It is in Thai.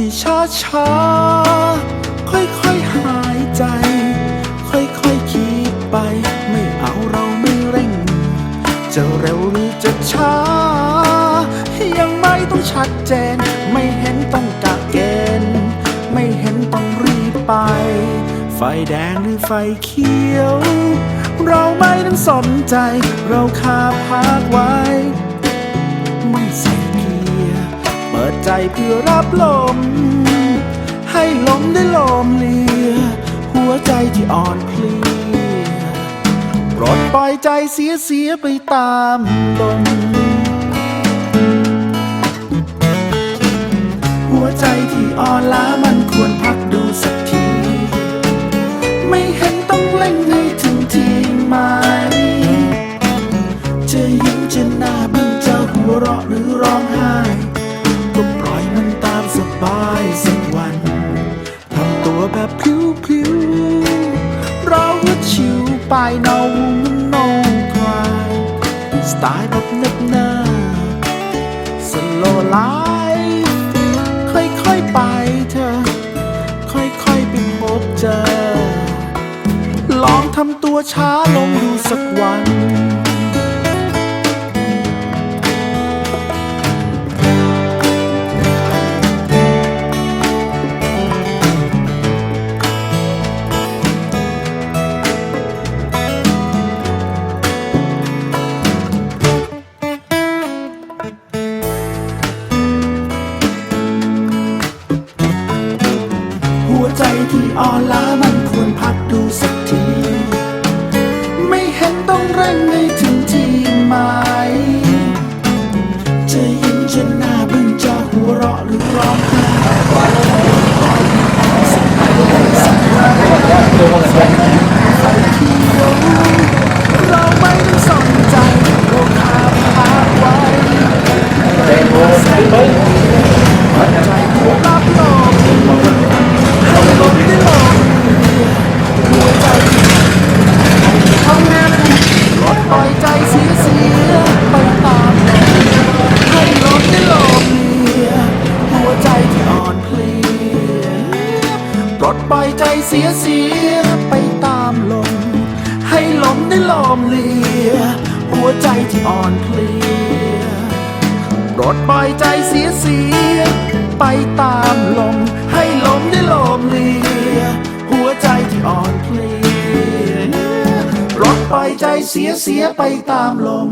ที่ช้าๆค่อยๆหายใจ ค่อยๆคิดไป ไม่เอาเราไม่เร่ง จะเร็วหรือจะช้า ยังไม่ต้องชัดเจน ไม่เห็นต้องกะเกณฑ์ไม่เห็นต้องรีบไป ไฟแดงหรือไฟเขียว เราไม่ต้องสนใจ เราคาพักไว้ ดใจเพื่อรับลม ให้ลมได้ลมเลียหัวใจที่อ่อนเพลียปลดปล่อยใจเสียเสียไปตามลม หัวใจที่อ่อนล้ามันควรพักดูสักที ไม่เห็นต้องเล่งให้ถึงทีไหมจะยิ้มจะหน้าบึ้งจะหัวเราะหรือร้องไห้ ชิวไป no woman no cry สไตล์แบบเนิบเนิบ slow life ค่อยๆไปเธอ ค่อยๆไปพบเจอ ลองทำตัวช้าลงดูสักวัน ที่อ่อนล้ามันควรพักดูสักที ไม่เห็นต้องเร่งใน ปล่อยใจเสียเสียไปตามลม ให้ลมได้ลอมเลีย หัวใจที่อ่อนเพลียปลดปล่อยใจเสียเสียไปตามลม ให้ลมได้ลอมเลีย หัวใจที่อ่อนเพลียปลดปล่อยใจเสียเสียไปตามลม